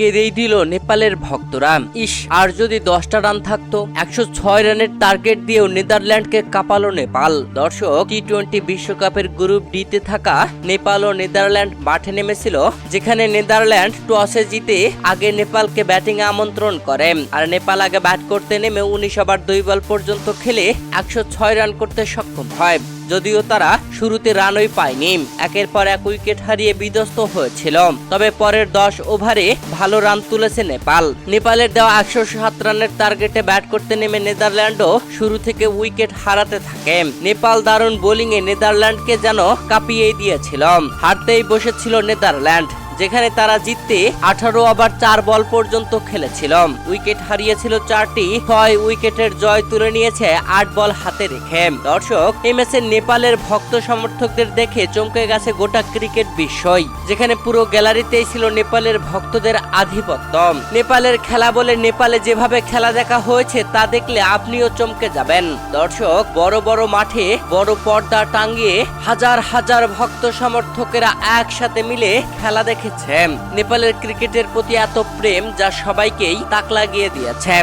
কেঁদেই দিল নেপালের ভক্তরা। ইস, আর যদি দশটা রান থাকতো, একশো ছয় রানের টার্গেট দিয়েও নেদারল্যান্ডকে কাঁপালো নেপাল। দর্শক টি টোয়েন্টি বিশ্বকাপের গ্রুপ ডিতে থাকা নেপাল ও নেদারল্যান্ড মাঠে নেমেছিল, যেখানে নেদারল্যান্ড টসে জিতে আগে নেপালকে ব্যাটিং আমন্ত্রণ করে। আর নেপাল আগে ব্যাট করতে নেমে উনিশ ওভার দুই বল পর্যন্ত খেলে একশো ছয় রান করতে সক্ষম হয়। যদিও তারা শুরুতে রানই পায়নি। একের পর এক উইকেট হারিয়ে বিধ্বস্ত হয়েছিল তবে পরের দশ ওভারে ভালো রান তুলেছে নেপাল। নেপালের দেওয়া একশো সাত রানের টার্গেটে ব্যাট করতে নেমে নেদারল্যান্ডও শুরু থেকে উইকেট হারাতে থাকে। নেপাল দারুণ বোলিংয়ে নেদারল্যান্ডকে যেন কাঁপিয়েই দিয়েছিল। হারতেই বসেছিল নেদারল্যান্ড। যেখানে তারা জিততে আঠারো ওভার চার বল পর্যন্ত খেলেছিল উইকেট হারিয়েছিল চারটি, ছয় উইকেটের জয় তুলে নিয়েছে আট বল হাতে রেখে। দর্শক এই ম্যাচে নেপালের ভক্ত সমর্থকদের দেখে চমকে গেছে গোটা ক্রিকেট বিশ্বই যেখানে পুরো গ্যালারিতেই ছিল নেপালের ভক্তদের আধিপত্য নেপালের খেলা বলে নেপালে যেভাবে খেলা দেখা হয়েছে, তা দেখলে আপনিও চমকে যাবেন। দর্শক, বড় বড় মাঠে, বড় পর্দা টাঙ্গিয়ে হাজার হাজার ভক্ত সমর্থকেরা একসাথে মিলে খেলা দেখেছে নেপালের ক্রিকেটের প্রতি এত প্রেম যা সবাইকেই তাক লাগিয়ে দিয়েছে